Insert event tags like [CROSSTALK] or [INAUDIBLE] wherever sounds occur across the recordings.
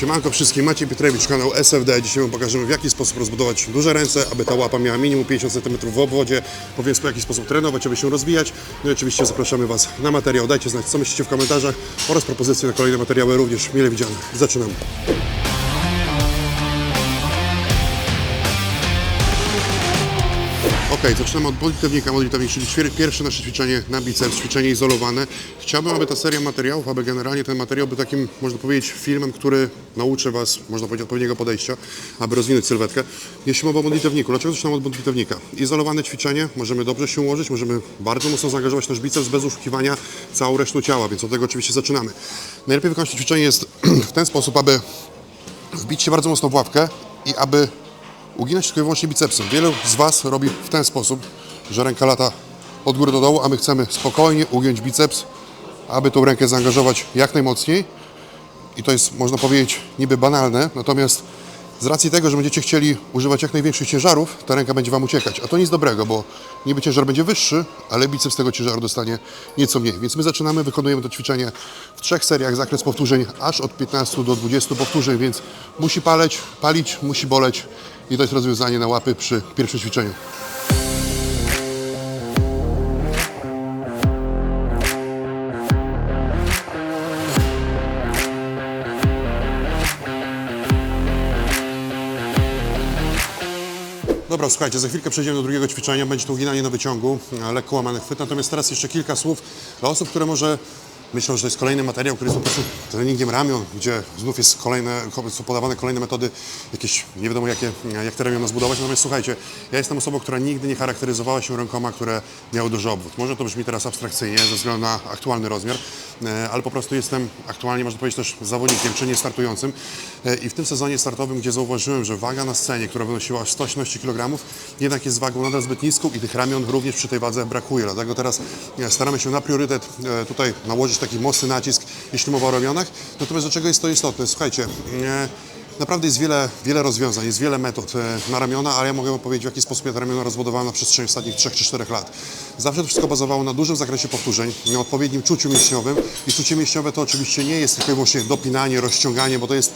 Siemanko wszystkim, Maciej Pietrewicz, kanał SFD. Dzisiaj Wam pokażemy w jaki sposób rozbudować duże ręce, aby ta łapa miała minimum 50 cm w obwodzie, powiedz w jaki sposób trenować, aby się rozwijać. No i oczywiście zapraszamy Was na materiał. Dajcie znać co myślicie w komentarzach oraz propozycje na kolejne materiały również mile widziane. Zaczynamy. Ok, zaczynamy od modlitewnika. Modlitewnik, czyli pierwsze nasze ćwiczenie na biceps, ćwiczenie izolowane. Chciałbym, aby ta seria materiałów, aby generalnie ten materiał był takim, można powiedzieć, filmem, który nauczy Was, można powiedzieć, odpowiedniego podejścia, aby rozwinąć sylwetkę. Jeśli mowa o modlitewniku, dlaczego zaczynamy od modlitewnika? Izolowane ćwiczenie, możemy dobrze się ułożyć, możemy bardzo mocno zaangażować nasz biceps bez oszukiwania całą resztą ciała, więc od tego oczywiście zaczynamy. Najlepiej wykonać ćwiczenie jest [CLEARS THROAT] w ten sposób, aby wbić się bardzo mocno w łapkę i aby uginać tylko i wyłącznie bicepsem. Wielu z Was robi w ten sposób, że ręka lata od góry do dołu, a my chcemy spokojnie ugiąć biceps, aby tą rękę zaangażować jak najmocniej. I to jest, można powiedzieć, niby banalne, natomiast z racji tego, że będziecie chcieli używać jak największych ciężarów, ta ręka będzie Wam uciekać. A to nic dobrego, bo niby ciężar będzie wyższy, ale biceps tego ciężaru dostanie nieco mniej. Więc my zaczynamy, wykonujemy to ćwiczenie w trzech seriach, zakres powtórzeń aż od 15 do 20 powtórzeń, więc musi paleć, palić, musi boleć i to jest rozwiązanie na łapy przy pierwszym ćwiczeniu. Słuchajcie, za chwilkę przejdziemy do drugiego ćwiczenia. Będzie to uginanie na wyciągu, lekko łamany chwyt. Natomiast teraz jeszcze kilka słów dla osób, które może myślą, że to jest kolejny materiał, który jest po prostu treningiem ramion, gdzie znów jest kolejne, są podawane kolejne metody, jakieś nie wiadomo jakie, jak te ramiona zbudować. Natomiast słuchajcie, ja jestem osobą, która nigdy nie charakteryzowała się rękoma, które miały duży obwód. Może to brzmi teraz abstrakcyjnie ze względu na aktualny rozmiar, e, ale po prostu jestem aktualnie, można powiedzieć, też zawodnikiem, czy nie startującym. E, I w tym sezonie startowym, gdzie zauważyłem, że waga na scenie, która wynosiła aż 118 kg, jednak jest wagą nadal zbyt niską i tych ramion również przy tej wadze brakuje. Dlatego teraz e, staramy się na priorytet tutaj nałożyć taki mocny nacisk, jeśli mowa o ramionach. Natomiast do czego jest to istotne? Słuchajcie, e, Naprawdę jest wiele, wiele rozwiązań, jest wiele metod e, na ramiona, ale ja mogę powiedzieć, w jaki sposób ja te ramiona rozbudowałem na przestrzeni ostatnich 3 czy 4 lat. Zawsze to wszystko bazowało na dużym zakresie powtórzeń, na odpowiednim czuciu mięśniowym i czucie mięśniowe to oczywiście nie jest tylko i wyłącznie dopinanie, rozciąganie, bo to jest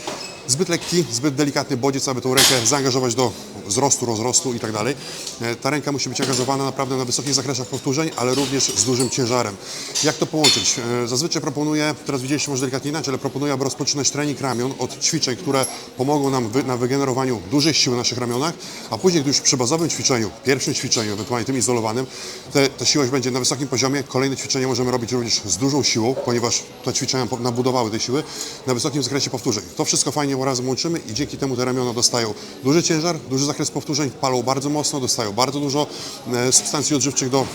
zbyt lekki, zbyt delikatny bodziec, aby tą rękę zaangażować do wzrostu, rozrostu i tak dalej. E, Ta ręka musi być angażowana naprawdę na wysokich zakresach powtórzeń, ale również z dużym ciężarem. Jak to połączyć? E, Zazwyczaj proponuję, teraz widzieliście może delikatnie inaczej, ale proponuję, aby rozpoczynać trening ramion od ćwiczeń, które pomogą nam wy, na wygenerowaniu dużej siły w naszych ramionach, a później, gdy już przy bazowym ćwiczeniu, pierwszym ćwiczeniu, ewentualnie tym izolowanym, te, ta siła będzie na wysokim poziomie. Kolejne ćwiczenia możemy robić również z dużą siłą, ponieważ te ćwiczenia nabudowały tej siły na wysokim zakresie powtórzeń. To wszystko fajnie razem łączymy i dzięki temu te ramiona dostają duży ciężar, duży zakres powtórzeń, palą bardzo mocno, dostają bardzo dużo e, substancji odżywczych do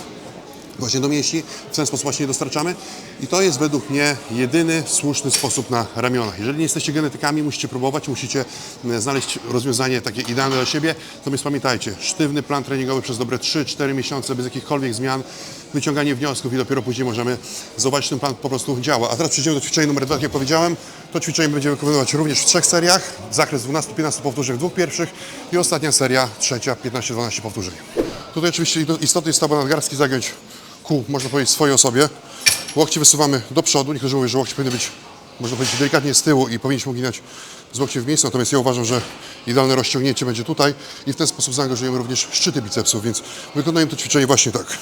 właśnie do mięśni, w ten sposób właśnie je dostarczamy i to jest według mnie jedyny słuszny sposób na ramionach. Jeżeli nie jesteście genetykami, musicie próbować, musicie e, znaleźć rozwiązanie takie idealne dla siebie, natomiast pamiętajcie, sztywny plan treningowy przez dobre 3-4 miesiące bez jakichkolwiek zmian, wyciąganie wniosków i dopiero później możemy zobaczyć, czy ten plan po prostu działa. A teraz przejdziemy do ćwiczenia numer dwa, jak ja powiedziałem. To ćwiczenie będziemy wykonywać również w trzech seriach, zakres 12-15 powtórzeń w dwóch pierwszych i ostatnia seria, trzecia, 15-12 powtórzeń. Tutaj oczywiście istotny jest to, aby nadgarstki zagiąć ku, można powiedzieć, swojej osobie. Łokcie wysuwamy do przodu. Niektórzy mówią, że łokcie powinny być, można powiedzieć, delikatnie z tyłu i powinniśmy uginać z łokcie w miejscu. Natomiast ja uważam, że idealne rozciągnięcie będzie tutaj i w ten sposób zaangażujemy również szczyty bicepsów, więc wykonujemy to ćwiczenie właśnie tak.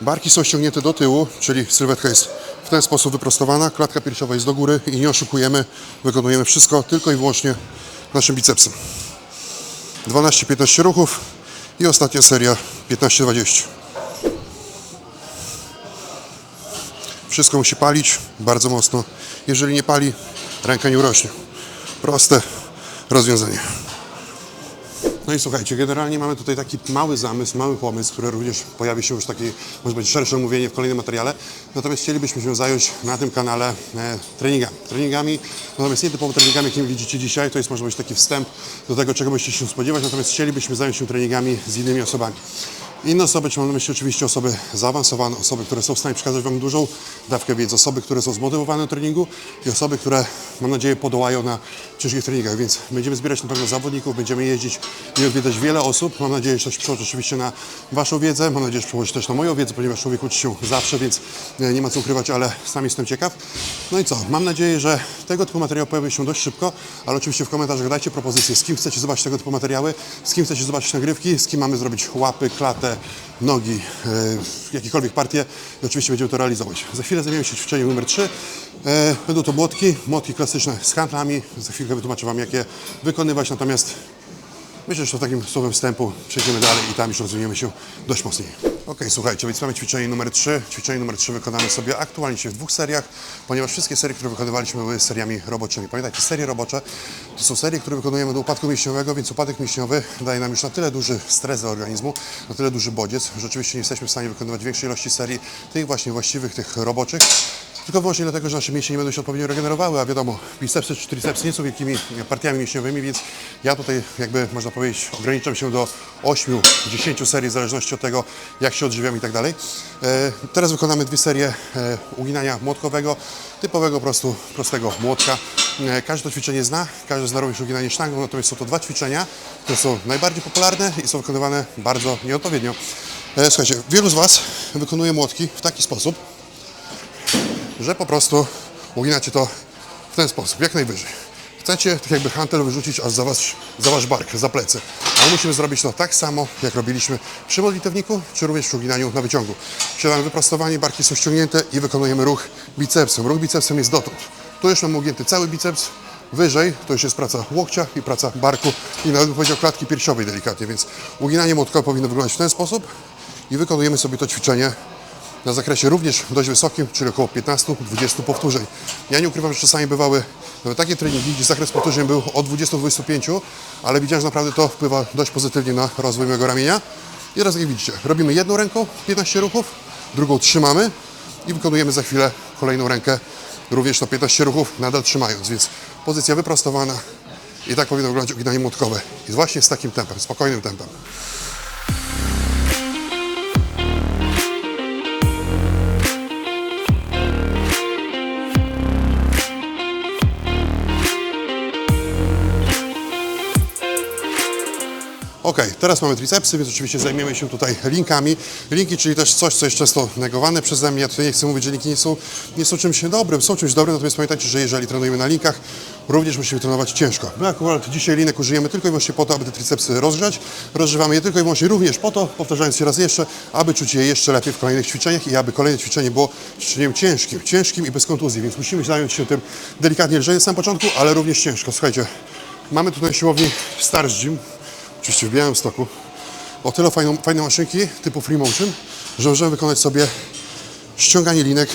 Barki są ściągnięte do tyłu, czyli sylwetka jest w ten sposób wyprostowana, klatka piersiowa jest do góry i nie oszukujemy, wykonujemy wszystko tylko i wyłącznie naszym bicepsem. 12-15 ruchów i ostatnia seria 15-20. Wszystko musi palić bardzo mocno. Jeżeli nie pali, ręka nie urośnie. Proste rozwiązanie. No i słuchajcie, generalnie mamy tutaj taki mały zamysł, mały pomysł, który również pojawi się już w takiej, może być szersze omówienie w kolejnym materiale. Natomiast chcielibyśmy się zająć na tym kanale e, treningami. Treningami, natomiast nie typowo treningami, jakimi widzicie dzisiaj, to jest może być taki wstęp do tego, czego byście się spodziewać, natomiast chcielibyśmy zająć się treningami z innymi osobami. Inne osoby, czy mam na myśli oczywiście osoby zaawansowane, osoby, które są w stanie przekazać Wam dużą dawkę wiedzy, osoby, które są zmotywowane do treningu i osoby, które mam nadzieję podołają na ciężkich treningach, więc będziemy zbierać na pewno zawodników, będziemy jeździć i odwiedzać wiele osób. Mam nadzieję, że to się przełoży oczywiście na Waszą wiedzę, mam nadzieję, że przełoży też na moją wiedzę, ponieważ człowiek uczy się zawsze, więc e, nie ma co ukrywać, ale sam jestem ciekaw. No i co, mam nadzieję, że tego typu materiał pojawi się dość szybko, ale oczywiście w komentarzach dajcie propozycje, z kim chcecie zobaczyć tego typu materiały, z kim chcecie zobaczyć nagrywki, z kim mamy zrobić łapy, klatę, nogi, e, jakiekolwiek partie i oczywiście będziemy to realizować. Za chwilę zajmiemy się ćwiczeniem numer 3. E, będą to młotki, młotki klasyczne z handlami. Za chwilkę wytłumaczę Wam, jak je wykonywać, natomiast Myślę, że to takim słowem wstępu przejdziemy dalej i tam już rozwiniemy się dość mocniej. Ok, słuchajcie, więc mamy ćwiczenie numer 3. Ćwiczenie numer 3 wykonamy sobie aktualnie w dwóch seriach, ponieważ wszystkie serie, które wykonywaliśmy były seriami roboczymi. Pamiętajcie, serie robocze to są serie, które wykonujemy do upadku mięśniowego, więc upadek mięśniowy daje nam już na tyle duży stres organizmu, na tyle duży bodziec, że oczywiście nie jesteśmy w stanie wykonywać większej ilości serii tych właśnie właściwych, tych roboczych. Tylko wyłącznie dlatego, że nasze mięśnie nie będą się odpowiednio regenerowały, a wiadomo, bicepsy czy tricepsy nie są wielkimi partiami mięśniowymi, więc ja tutaj jakby można powiedzieć ograniczam się do 8-10 serii w zależności od tego, jak się odżywiam i tak dalej. E, Teraz wykonamy dwie serie e, uginania młotkowego, typowego prostu, prostego młotka. E, Każde to ćwiczenie zna, każdy zna również uginanie sztangą, natomiast są to dwa ćwiczenia, które są najbardziej popularne i są wykonywane bardzo nieodpowiednio. Słuchajcie, wielu z Was wykonuje młotki w taki sposób, że po prostu uginacie to w ten sposób, jak najwyżej. Chcecie tak jakby hantel wyrzucić aż za, was, za wasz bark, za plecy. Ale musimy zrobić to tak samo, jak robiliśmy przy modlitewniku, czy również przy uginaniu na wyciągu. Siadamy wyprostowanie, barki są ściągnięte i wykonujemy ruch bicepsem. Ruch bicepsem jest dotąd. Tu już mamy ugięty cały biceps, wyżej to już jest praca łokcia i praca barku i nawet bym powiedział klatki piersiowej delikatnie, więc uginanie młotka powinno wyglądać w ten sposób i wykonujemy sobie to ćwiczenie na zakresie również dość wysokim, czyli około 15-20 powtórzeń. Ja nie ukrywam, że czasami bywały nawet takie treningi, gdzie zakres powtórzeń był od 20-25, ale widziałem, że naprawdę to wpływa dość pozytywnie na rozwój mojego ramienia. I teraz jak widzicie, robimy jedną ręką 15 ruchów, drugą trzymamy i wykonujemy za chwilę kolejną rękę również na 15 ruchów, nadal trzymając, więc pozycja wyprostowana i tak powinno wyglądać uginanie młotkowe. I właśnie z takim tempem, spokojnym tempem. Ok, teraz mamy tricepsy, więc oczywiście zajmiemy się tutaj linkami. Linki, czyli też coś, co jest często negowane przeze mnie. Ja tutaj nie chcę mówić, że linki nie są, nie są czymś dobrym, są czymś dobrym, natomiast pamiętajcie, że jeżeli trenujemy na linkach, również musimy trenować ciężko. My akurat dzisiaj linek użyjemy tylko i wyłącznie po to, aby te tricepsy rozgrzać. Rozgrzewamy je tylko i wyłącznie również po to, powtarzając się raz jeszcze, aby czuć je jeszcze lepiej w kolejnych ćwiczeniach i aby kolejne ćwiczenie było ćwiczeniem ciężkim, ciężkim i bez kontuzji, więc musimy zająć się tym delikatnie lżej na samym początku, ale również ciężko. Słuchajcie, mamy tutaj siłowni Stars Gym, oczywiście w Białymstoku, o tyle fajną, fajne maszynki typu Free Motion, że możemy wykonać sobie ściąganie linek,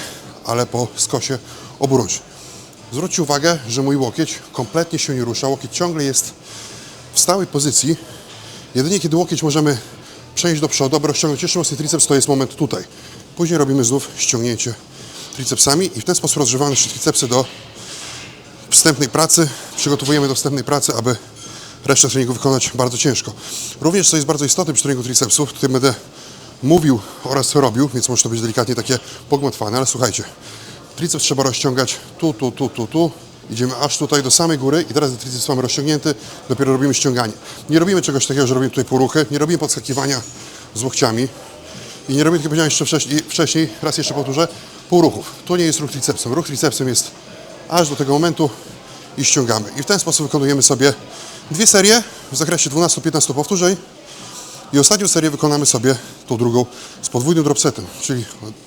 ale po skosie oburącz. Zwróćcie uwagę, że mój łokieć kompletnie się nie rusza. Łokieć ciągle jest w stałej pozycji. Jedynie kiedy łokieć możemy przejść do przodu, aby rozciągnąć jeszcze mocniej triceps, to jest moment tutaj. Później robimy znów ściągnięcie tricepsami i w ten sposób rozgrzewamy tricepsy do wstępnej pracy. Przygotowujemy do wstępnej pracy, aby resztę treningu wykonać bardzo ciężko. Również, co jest bardzo istotne przy treningu tricepsów, tutaj będę mówił oraz robił, więc może to być delikatnie takie pogmatwane, ale słuchajcie, triceps trzeba rozciągać tu, tu, tu, tu, tu, idziemy aż tutaj do samej góry i teraz triceps mamy rozciągnięty, dopiero robimy ściąganie. Nie robimy czegoś takiego, że robimy tutaj półruchy, nie robimy podskakiwania z łokciami i nie robimy, jak powiedziałem jeszcze wcześniej, wcześniej, raz jeszcze powtórzę, półruchów. Tu nie jest ruch tricepsem. Ruch tricepsem jest aż do tego momentu i ściągamy. I w ten sposób wykonujemy sobie dwie serie w zakresie 12-15 powtórzeń. I ostatnią serię wykonamy sobie, tą drugą, z podwójnym dropsetem, czyli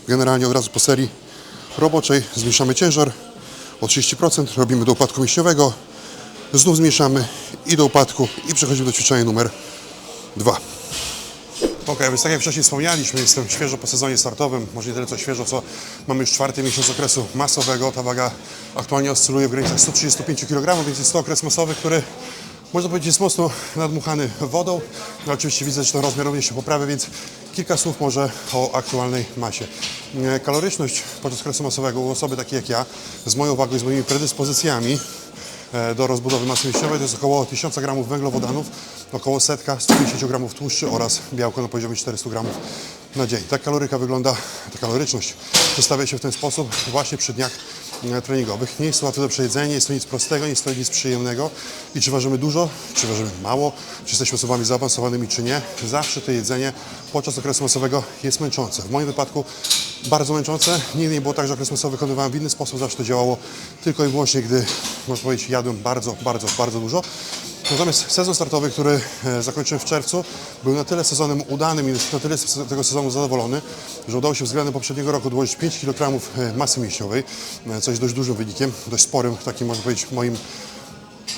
generalnie od razu po serii roboczej zmniejszamy ciężar o 30%, robimy do upadku mięśniowego, znów zmniejszamy i do upadku i przechodzimy do ćwiczenia numer 2. Ok, więc tak jak wcześniej wspomnieliśmy, jestem świeżo po sezonie startowym, może nie tyle co świeżo, co mamy już czwarty miesiąc okresu masowego. Ta waga aktualnie oscyluje w granicach 135 kg, więc jest to okres masowy, który można powiedzieć jest mocno nadmuchany wodą. No, oczywiście widzę, że ten rozmiar również się poprawia, więc kilka słów może o aktualnej masie. E, Kaloryczność podczas okresu masowego u osoby takiej jak ja, z moją wagą i z moimi predyspozycjami, e, do rozbudowy masy mięśniowej. To jest około 1000 gramów węglowodanów, około setka 150 gramów tłuszczy oraz białko na poziomie 400 gramów na dzień. Tak kaloryka wygląda, ta kaloryczność przedstawia się w ten sposób właśnie przy dniach treningowych. Nie jest to łatwe do przejedzenia, nie jest to nic prostego, nie jest to nic przyjemnego. I czy ważymy dużo, czy ważymy mało, czy jesteśmy osobami zaawansowanymi, czy nie, zawsze to jedzenie podczas okresu masowego jest męczące. W moim wypadku bardzo męczące. Nigdy nie było tak, że okres masowy wykonywałem w inny sposób, zawsze to działało tylko i wyłącznie, gdy, można powiedzieć, jadłem bardzo, bardzo, bardzo dużo. Natomiast sezon startowy, który e, zakończyłem w czerwcu, był na tyle sezonem udanym i na tyle z tego sezonu zadowolony, że udało się względem poprzedniego roku dołożyć 5 kg masy mięśniowej, e, co jest dość dużym wynikiem, dość sporym, takim można powiedzieć moim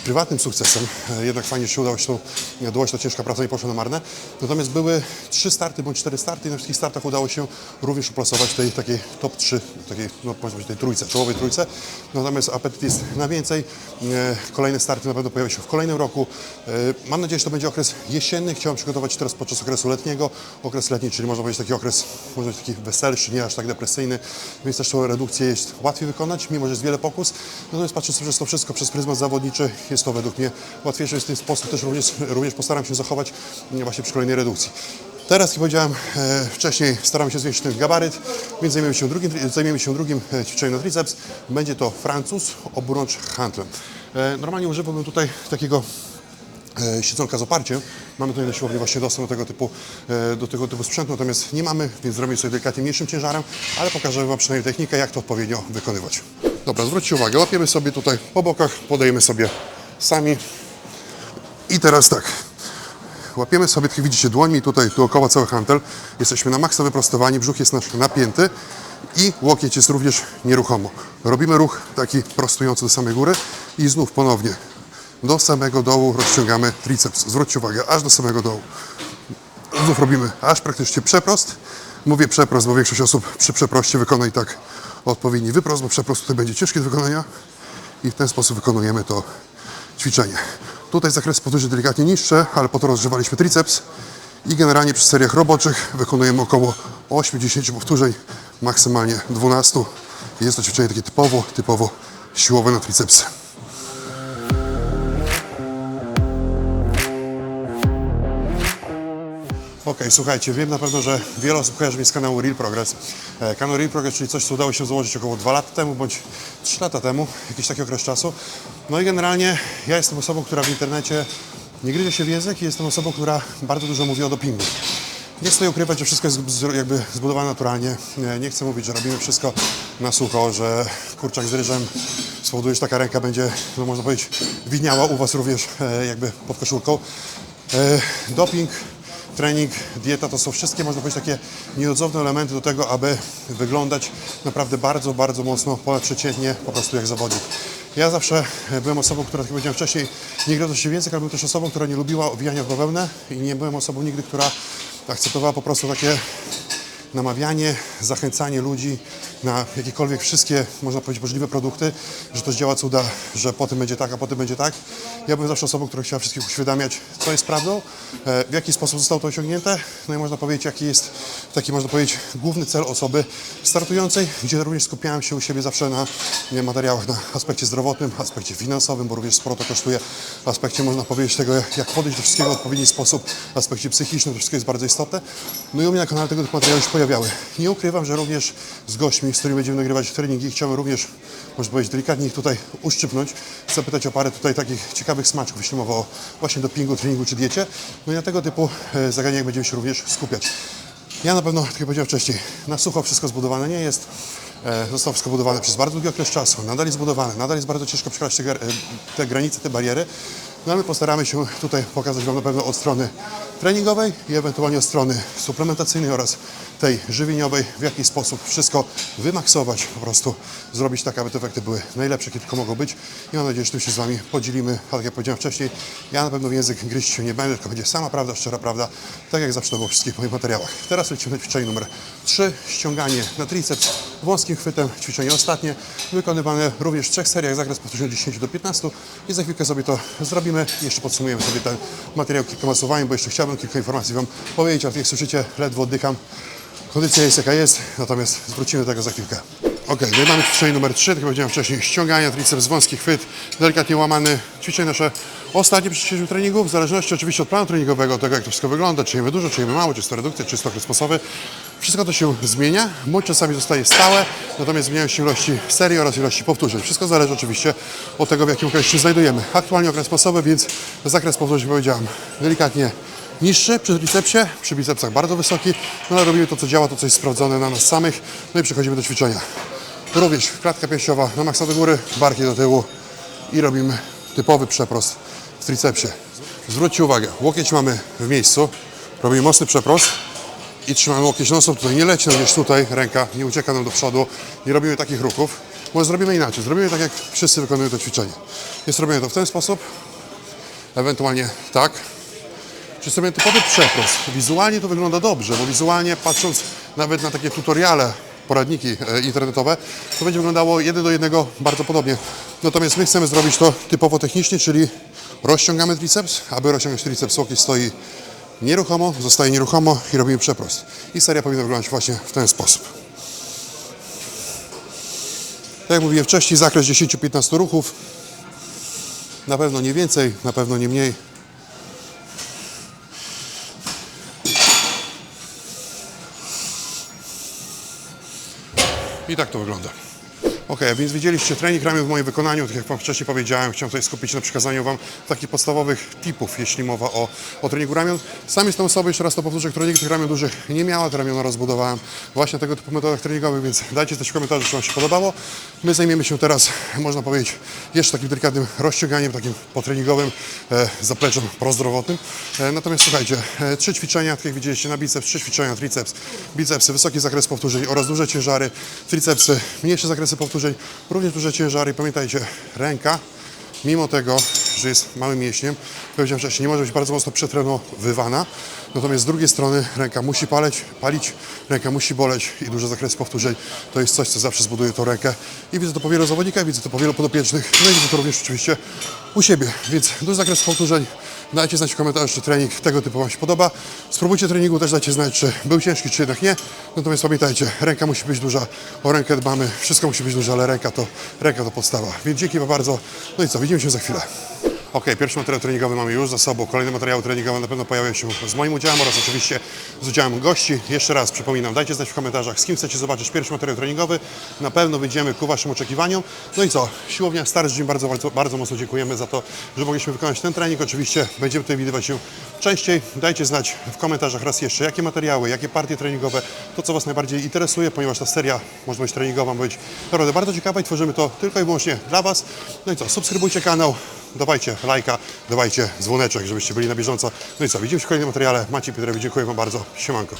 prywatnym sukcesem. Jednak fajnie się udało się dołożyć, to ciężka praca nie poszła na marne. Natomiast były trzy starty bądź cztery starty i na wszystkich startach udało się również uplasować tej takiej top 3, takiej, no powiedzmy tej trójce, czołowej trójce. Natomiast apetyt jest na więcej. E, Kolejne starty na pewno pojawią się w kolejnym roku. E, Mam nadzieję, że to będzie okres jesienny. Chciałem przygotować teraz podczas okresu letniego. Okres letni, czyli można powiedzieć taki okres, może być taki weselszy, nie aż tak depresyjny, więc też tą redukcję jest łatwiej wykonać, mimo że jest wiele pokus. Natomiast patrząc przez to wszystko przez pryzmat zawodniczy, jest to według mnie łatwiejsze. W ten sposób też również, również postaram się zachować właśnie przy kolejnej redukcji. Teraz, jak powiedziałem e, wcześniej, staramy się zwiększyć ten gabaryt, więc zajmiemy się drugim, zajmiemy się drugim e, ćwiczeniem na triceps. Będzie to Francuz oburącz handlem. E, normalnie używałbym tutaj takiego siedzonka z oparciem. Mamy tutaj na siłowni właśnie dostęp do tego typu, do tego typu sprzętu, natomiast nie mamy, więc zrobimy sobie delikatnie mniejszym ciężarem, ale pokażę Wam przynajmniej technikę, jak to odpowiednio wykonywać. Dobra, zwróćcie uwagę, łapiemy sobie tutaj po bokach, podajemy sobie sami i teraz tak, łapiemy sobie, tak widzicie, dłońmi tutaj dookoła cały hantel. Jesteśmy na maksa wyprostowani, brzuch jest nasz napięty i łokieć jest również nieruchomo. Robimy ruch taki prostujący do samej góry i znów ponownie do samego dołu rozciągamy triceps. Zwróćcie uwagę, aż do samego dołu. Znów robimy aż praktycznie przeprost. Mówię przeprost, bo większość osób przy przeproście wykona i tak odpowiedni wyprost, bo przeprost tutaj będzie ciężki do wykonania i w ten sposób wykonujemy to ćwiczenie. Tutaj zakres powtórzy delikatnie niższy, ale po to rozgrzewaliśmy triceps i generalnie przy seriach roboczych wykonujemy około 80 powtórzeń, maksymalnie 12. Jest to ćwiczenie takie typowo, typowo siłowe na tricepsy. Okej, słuchajcie, wiem na pewno, że wiele osób kojarzy mnie z kanału Real Progress. E, Kanał Real Progress, czyli coś, co udało się założyć około 2 lata temu, bądź 3 lata temu, jakiś taki okres czasu. No i generalnie ja jestem osobą, która w internecie nie gryzie się w język i jestem osobą, która bardzo dużo mówi o dopingu. Nie chcę ukrywać, że wszystko jest jakby zbudowane naturalnie. Nie, nie chcę mówić, że robimy wszystko na sucho, że kurczak z ryżem spowoduje, że taka ręka będzie, no można powiedzieć, winiała u Was również e, jakby pod koszulką. E, doping, trening, dieta to są wszystkie, można powiedzieć, takie nieodzowne elementy do tego, aby wyglądać naprawdę bardzo, bardzo mocno ponadprzeciętnie, po prostu jak zawodnik. Ja zawsze byłem osobą, która, tak jak powiedziałem wcześniej, nie gryzła się w język, ale byłem też osobą, która nie lubiła owijania w bawełnę i nie byłem osobą nigdy, która akceptowała po prostu takie namawianie, zachęcanie ludzi na jakiekolwiek wszystkie, można powiedzieć, możliwe produkty, że to zdziała cuda, że potem będzie tak, a potem będzie tak. Ja byłem zawsze osobą, która chciała wszystkich uświadamiać, co jest prawdą, e, w jaki sposób zostało to osiągnięte, no i można powiedzieć, jaki jest taki, można powiedzieć, główny cel osoby startującej, gdzie również skupiałem się u siebie zawsze na nie, materiałach na aspekcie zdrowotnym, aspekcie finansowym, bo również sporo to kosztuje, aspekcie, można powiedzieć, tego, jak- podejść do wszystkiego w odpowiedni sposób, aspekcie psychicznym, to wszystko jest bardzo istotne. No i u mnie na kanale tego typu materiały się pojawiały. Nie ukrywam, że również z gośćmi, z którymi będziemy nagrywać treningi, chciałem również, można powiedzieć, delikatnie ich tutaj uszczypnąć, zapytać o parę tutaj takich ciekawych smaczków, jeśli mowa o właśnie dopingu, treningu czy diecie. No i na tego typu e, zagadnieniach będziemy się również skupiać. Ja na pewno, tak jak powiedziałem wcześniej, na sucho wszystko zbudowane nie jest. E, Zostało wszystko budowane przez bardzo długi okres czasu. Nadal jest budowane, nadal jest bardzo ciężko przekraczać te, e, te granice, te bariery. No ale my postaramy się tutaj pokazać Wam na pewno od strony treningowej i ewentualnie od strony suplementacyjnej oraz tej żywieniowej, w jaki sposób wszystko wymaksować, po prostu zrobić tak, aby te efekty były najlepsze, jakie tylko mogą być. I mam nadzieję, że tym się z Wami podzielimy. A tak jak powiedziałem wcześniej, ja na pewno w język gryźć się nie będę, tylko będzie sama prawda, szczera prawda, tak jak zawsze to było w wszystkich moich materiałach. Teraz lecimy na ćwiczenie numer 3, ściąganie na triceps wąskim chwytem, ćwiczenie ostatnie, wykonywane również w trzech seriach, zakres powtórzeń od 10 do 15 i za chwilkę sobie to zrobimy i jeszcze podsumujemy sobie ten materiał kilkoma słowami, bo jeszcze chciałbym kilka informacji Wam powiedzieć, ale jak słyszycie, ledwo oddycham. Kondycja jest jaka jest, natomiast zwrócimy do tego za chwilkę. Ok, no i mamy ćwiczenie numer 3, tak jak powiedziałem wcześniej, ściągania, triceps, wąski chwyt, delikatnie łamany. Ćwiczenie nasze ostatnie przy dzisiejszym treningu, w zależności oczywiście od planu treningowego, tego jak to wszystko wygląda, czy jemy dużo, czy jemy mało, czy jest to redukcja, czy jest to okres. Wszystko to się zmienia, bądź czasami zostaje stałe, natomiast zmieniają się ilości serii oraz ilości powtórzeń. Wszystko zależy oczywiście od tego, w jakim okresie się znajdujemy. Aktualnie okres sposoby, więc zakres powtórzeń powiedziałem delikatnie niższy przy tricepsie, przy bicepsach bardzo wysoki, no ale robimy to, co działa, to, co jest sprawdzone na nas samych, no i przechodzimy do ćwiczenia. Również klatka piersiowa na maksa do góry, barki do tyłu i robimy typowy przeprost w tricepsie. Zwróćcie uwagę, łokieć mamy w miejscu, robimy mocny przeprost i trzymamy łokieć non tutaj nie leci nam gdzieś tutaj, ręka nie ucieka nam do przodu, nie robimy takich ruchów. Może zrobimy inaczej, zrobimy tak jak wszyscy wykonują to ćwiczenie. Jest robione to w ten sposób, ewentualnie tak, czy sobie typowy przeprost. Wizualnie to wygląda dobrze, bo wizualnie patrząc nawet na takie tutoriale, poradniki e, internetowe, to będzie wyglądało jeden do jednego bardzo podobnie. Natomiast my chcemy zrobić to typowo technicznie, czyli rozciągamy triceps, aby rozciągnąć triceps, łokieć stoi nieruchomo, zostaje nieruchomo i robimy przeprost. I seria powinna wyglądać właśnie w ten sposób. Tak jak mówiłem wcześniej, zakres 10-15 ruchów. Na pewno nie więcej, na pewno nie mniej. I tak to wygląda. Ok, więc widzieliście trening ramion w moim wykonaniu, tak jak Wam wcześniej powiedziałem, chciałem tutaj skupić na przekazaniu Wam takich podstawowych tipów, jeśli mowa o, o treningu ramion. Sam jestem osobą, jeszcze raz to powtórzę, która nigdy tych ramion dużych nie miała, te ramiona rozbudowałem właśnie tego typu metodach treningowych, więc dajcie coś w komentarzu, czy Wam się podobało. My zajmiemy się teraz, można powiedzieć, jeszcze takim delikatnym rozciąganiem, takim potreningowym e, zapleczem prozdrowotnym. E, natomiast słuchajcie, e, trzy ćwiczenia, tak jak widzieliście na biceps, trzy ćwiczenia triceps, bicepsy, wysoki zakres powtórzeń oraz duże ciężary, tricepsy, mniejsze zakresy powtórzeń, również duże ciężary. Pamiętajcie, ręka, mimo tego, że jest małym mięśniem, powiedziałem wcześniej, nie może być bardzo mocno przetrenowywana, natomiast z drugiej strony ręka musi paleć, palić, ręka musi boleć i duży zakres powtórzeń to jest coś, co zawsze zbuduje tą rękę. I widzę to po wielu zawodnikach, widzę to po wielu podopiecznych, no i widzę to również oczywiście u siebie, więc duży zakres powtórzeń, dajcie znać w komentarzu, czy trening tego typu Wam się podoba, spróbujcie treningu, też dajcie znać, czy był ciężki, czy jednak nie, natomiast pamiętajcie, ręka musi być duża, o rękę dbamy, wszystko musi być duże, ale ręka to, ręka to podstawa, więc dzięki Wam bardzo, no i co, widzimy się za chwilę. Ok, pierwszy materiał treningowy mamy już za sobą. Kolejne materiały treningowe na pewno pojawią się z moim udziałem oraz oczywiście z udziałem gości. Jeszcze raz przypominam, dajcie znać w komentarzach, z kim chcecie zobaczyć pierwszy materiał treningowy. Na pewno wyjdziemy ku Waszym oczekiwaniom. No i co? Siłownia Stary Gym bardzo, bardzo, bardzo mocno dziękujemy za to, że mogliśmy wykonać ten trening. Oczywiście będziemy tutaj widywać się częściej. Dajcie znać w komentarzach raz jeszcze, jakie materiały, jakie partie treningowe, to co Was najbardziej interesuje, ponieważ ta seria może być treningowa, ma być naprawdę bardzo ciekawa i tworzymy to tylko i wyłącznie dla Was. No i co? Subskrybujcie kanał, dawajcie lajka, dawajcie dzwoneczek, żebyście byli na bieżąco. No i co, widzimy się w kolejnym materiale. Maciej Piotrowicz, dziękuję Wam bardzo. Siemanko.